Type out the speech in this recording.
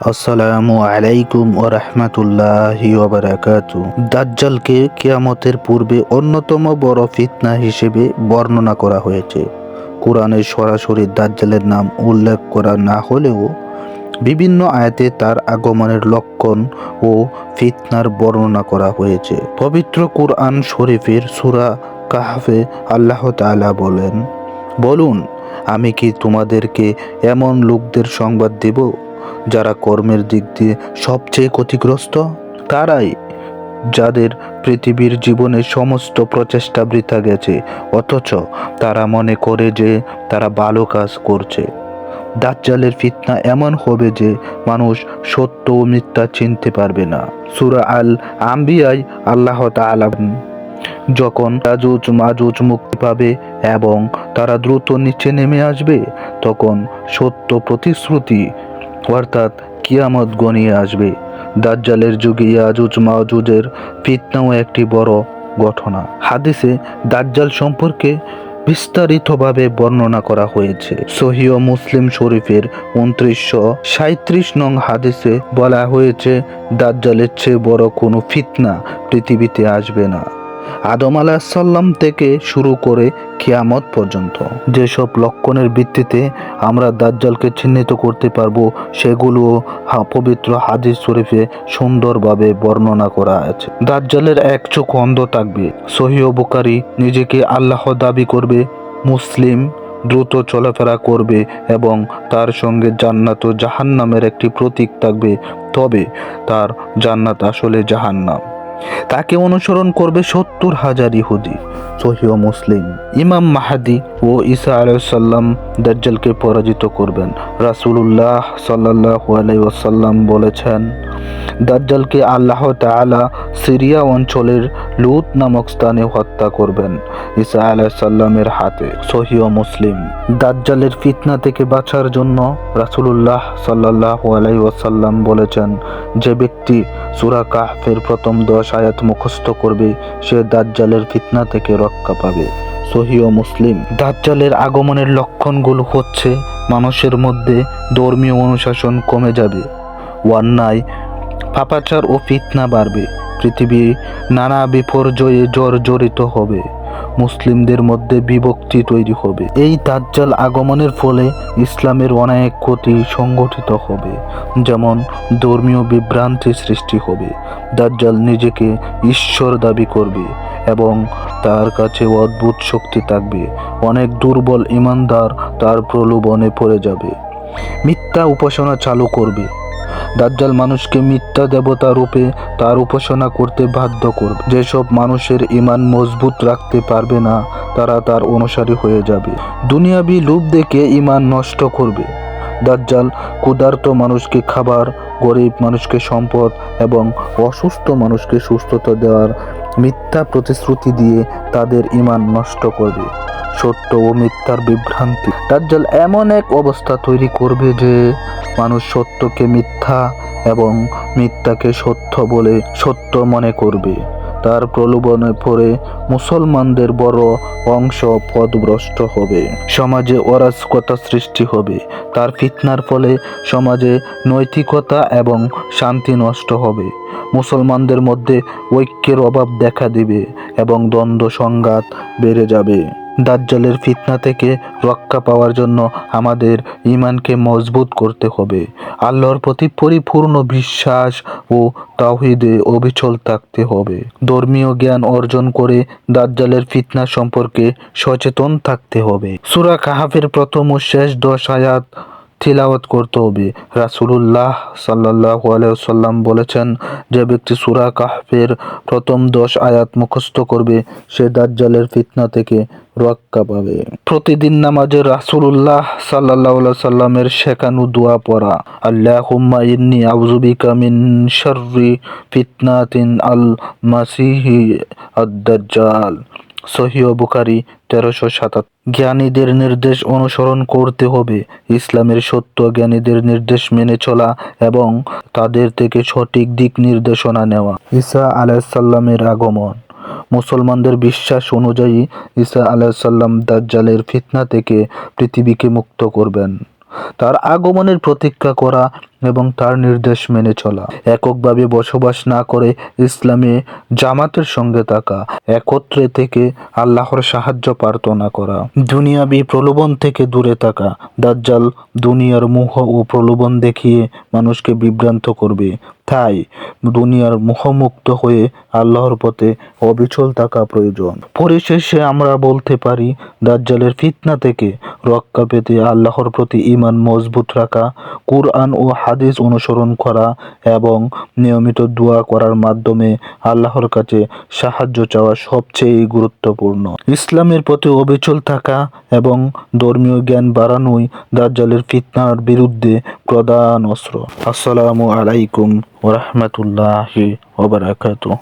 আসসালামু আলাইকুম ও রহমতুল্লাহি ওবারাকাতু দাজ্জালকে কিয়ামতের পূর্বে অন্যতম বড় ফিতনা হিসেবে বর্ণনা করা হয়েছে। কোরআনে সরাসরি দাজ্জালের নাম উল্লেখ করা না হলেও বিভিন্ন আয়াতে তার আগমনের লক্ষণ ও ফিতনার বর্ণনা করা হয়েছে। পবিত্র কোরআন শরীফের সুরা কাহফে আল্লাহ তাআলা বলেন, বলুন, আমি কি তোমাদেরকে এমন লোকদের সংবাদ দেব? যারা কর্মের দিক দিয়ে সবচেয়ে ক্ষতিগ্রস্ত, তারাই যাদের পৃথিবীর জীবনে সমস্ত প্রচেষ্টা বৃথা গেছে, অথচ তারা মনে করে যে তারা ভালো কাজ করছে। দাজ্জালের ফিতনা এমন হবে যে মানুষ সত্য ও মিথ্যা চিনতে পারবে না। সুরা আল আম্বিয়াই আল্লাহ তাআলা যখন রাজুজ মাজুজ মুক্তি পাবে এবং তারা দ্রুত নিচে নেমে আসবে, তখন সত্য প্রতিশ্রুতি অর্থাৎ কিয়ামত গনিয়ে আসবে। দাজ্জালের যুগে ইয়াজুজ মাহুজের ফিতনাও একটি বড় ঘটনা। হাদিসে দাজ্জাল সম্পর্কে বিস্তারিতভাবে বর্ণনা করা হয়েছে। সহিহ মুসলিম শরীফের উনত্রিশশো সাঁত্রিশ নং হাদিসে বলা হয়েছে, দাজ্জালের চেয়ে বড় কোনো ফিতনা পৃথিবীতে আসবে না। আদম আলাহিসাল্লাম থেকে শুরু করে কিয়ামত পর্যন্ত। যেসব লক্ষণের ভিত্তিতে আমরা দাজ্জালকে চিহ্নিত করতে পারব, সেগুলো হা- পবিত্র হাদিস শরীফে সুন্দরভাবে বর্ণনা করা আছে। দাজ্জালের এক চোখ অন্ধ থাকবে। সহিহ বুকারি নিজেকে আল্লাহ দাবি করবে, মুসলিম দ্রুত চলাফেরা করবে এবং তার সঙ্গে জান্নাত ও জাহান্নামের একটি প্রতীক থাকবে। তবে তার জান্নাত আসলে জাহান্নাম। তাকে অনুসরণ করবে সত্তর হাজার ইহুদি। সহিও মুসলিম। ইমাম মাহাদি ও ঈসা আলাইসাল্লাম দাজ্জালকে পরাজিত করবেন। রাসূলুল্লাহ সাল্লাহ আলাইসাল্লাম বলেছেন, দাজ্জালকে আল্লাহ তালা সিরিয়া অঞ্চলের লুত নামক স্থানে হত্যা করবেন। ঈসা আলাইসাল্লামের হাতে। সহিহ মুসলিম। দাজ্জালের ফিতনা থেকে বাঁচার জন্য রাসূলুল্লাহ সাল্লাল্লাহু আলাইহি ওয়াসাল্লাম বলেছেন, যে ব্যক্তি সূরা কাহফের প্রথম দশ আয়াত মুখস্থ করবে, সে দাজ্জালের ফিতনা থেকে রক্ষা পাবে। সহিহ মুসলিম। দাজ্জালের আগমনের লক্ষণগুলো হচ্ছে, মানুষের মধ্যে ধর্মীয় অনুশাসন কমে যাবে। অন্যায় পাপাচার ও ফিতনা বাড়বে। পৃথিবী নানা বিপর্যয়ে জর্জরিত হবে। মুসলিমদের মধ্যে বিভক্তি তৈরি হবে। এই দাজ্জাল আগমনের ফলে ইসলামের অনেক ক্ষতি সংগঠিত হবে। যেমন ধর্মীয় বিভ্রান্তি সৃষ্টি হবে। দাজ্জাল নিজেকে ঈশ্বর দাবি করবে এবং তার কাছে অদ্ভুত শক্তি থাকবে। অনেক দুর্বল ইমানদার তার প্রলোভনে পড়ে যাবে। মিথ্যা উপাসনা চালু করবে। দাজ্জাল মানুষকে মিথ্যা দেবতা রূপে তার উপাসনা করতে বাধ্য করবে। যেসব মানুষের ইমান মজবুত রাখতে পারবে না, তারা তার অনুসারী হয়ে যাবে। দুনিয়াবি লোভ দেখে ইমান নষ্ট করবে। দাজ্জাল ক্ষুধার্ত মানুষকে খাবার, গরিব মানুষকে সম্পদ এবং অসুস্থ মানুষকে সুস্থতা দেওয়ার মিথ্যা প্রতিশ্রুতি দিয়ে তাদের ইমান নষ্ট করবে। সত্য ও মিথ্যার বিভ্রান্তি। দাজ্জাল এমন এক অবস্থা তৈরি করবে যে, মানুষ সত্যকে মিথ্যা এবং মিথ্যাকে সত্য বলে সত্য মনে করবে। তার প্রলোভনে পড়ে মুসলমানদের বড় অংশ পদভ্রষ্ট হবে। সমাজে অরাজকতা সৃষ্টি হবে। তার ফিতনার ফলে সমাজে নৈতিকতা এবং শান্তি নষ্ট হবে। মুসলমানদের মধ্যে ঐক্যের অভাব দেখা দিবে এবং দ্বন্দ্ব সংঘাত বেড়ে যাবে। দাজ্জালের ফিতনা থেকে রক্ষা পাওয়ার জন্য আমাদের ইমানকে মজবুত করতে হবে। আল্লাহর প্রতি পরিপূর্ণ বিশ্বাস ও তাহিদে অবিচল থাকতে হবে। ধর্মীয় জ্ঞান অর্জন করে দাজ্জালের ফিতনা সম্পর্কে সচেতন থাকতে হবে। সুরা কাহাফের প্রথম ও শেষ দশ আয়াত তিলাওয়াত করতে হবে। রাসূলুল্লাহ সাল্লাল্লাহু আলাইহি সাল্লাম বলেছেন, যে ব্যক্তি সুরা কাহফের প্রথম দশ আয়াত মুখস্থ করবে, সে দাজ্জালের ফিতনা থেকে রক্ষা পাবে। প্রতিদিন নামাজে রাসূলুল্লাহ আলাইহি সাল্লামের শেখানো দোয়া পড়া। আল্লাহুম্মা ইন্নী আউযু বিকা মিন শাররি ফিতনাতিন আল মাসিহি আদ-দাজ্জাল। সহিহ বুখারী তেরোশো সাতাত্তর। জ্ঞানীদের নির্দেশ অনুসরণ করতে হবে। ইসলামের সত্য জ্ঞানীদের নির্দেশ মেনে চলা এবং তাদের থেকে সঠিক দিক নির্দেশনা নেওয়া। ঈসা আলাইসাল্লামের আগমন। মুসলমানদের বিশ্বাস অনুযায়ী ঈসা আলাইসাল্লাম দাজ্জালের ফিতনা থেকে পৃথিবীকে মুক্ত করবেন। তার আগমনের প্রতীক্ষা করা এবং তার নির্দেশ মেনে চলা। এককভাবে বসবাস না করে ইসলামে জামাতের সঙ্গে থাকা, একত্রে থেকে আল্লাহর সাহায্য প্রার্থনা করা। দুনিয়াবি প্রলোভন থেকে দূরে থাকা, দাজ্জাল দুনিয়ার মোহ ও প্রলোভন দেখিয়ে মানুষকে বিভ্রান্ত করবে। তাই দুনিয়ার মোহমুক্ত হয়ে আল্লাহর পথে অবিচল থাকা প্রয়োজন। পরিশেষে আমরা বলতে পারি, দাজ্জালের ফিতনা থেকে রক্ষা পেতে আল্লাহর প্রতি ঈমান মজবুত রাখা, কুরআন ও হাদিস অনুসরণ করা এবং নিয়মিত দোয়া করার মাধ্যমে আল্লাহর কাছে সাহায্য চাওয়া সবচেয়ে গুরুত্বপূর্ণ। ইসলামের প্রতি অবিচল থাকা এবং ধর্মীয় জ্ঞান বাড়ানোই দাজ্জালের ফিতনার বিরুদ্ধে প্রধান অস্ত্র। আসসালামু আলাইকুম। ورحمة الله وبركاته.